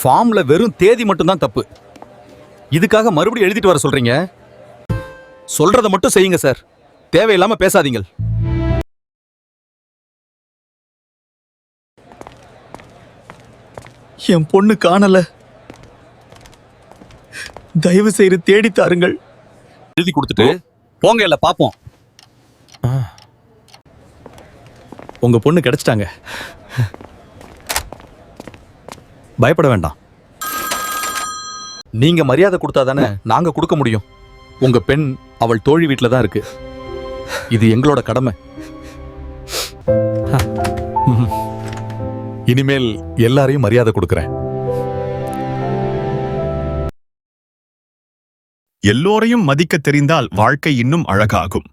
ஃபார்ம்ல வெறும் தேதி மட்டும்தான் தப்பு. இதுக்காக மறுபடியும் எழுதிட்டு வர சொல்றீங்க? சொல்றத மட்டும் செய்யுங்க சார். தேவையில்லாம பேசாதீங்க. என் பொண்ணு காணல. தயவு செய்து தேடி தாருங்கள். எழுதி கொடுத்துட்டு போங்க இல்ல பாப்போம். உங்க பொண்ணு கிடைச்சிட்டாங்க. பயப்பட வேண்டாம். நீங்க மரியாதை கொடுத்தா தானே நாங்க கொடுக்க முடியும். உங்க பெண் அவள் தோழி வீட்டில் தான் இருக்கு. இது எங்களோட கடமை. இனிமேல் எல்லாரையும் மரியாதை கொடுக்கறேன். எல்லோரையும் மதிக்க தெரிந்தால் வாழ்க்கை இன்னும் அழகாகும்.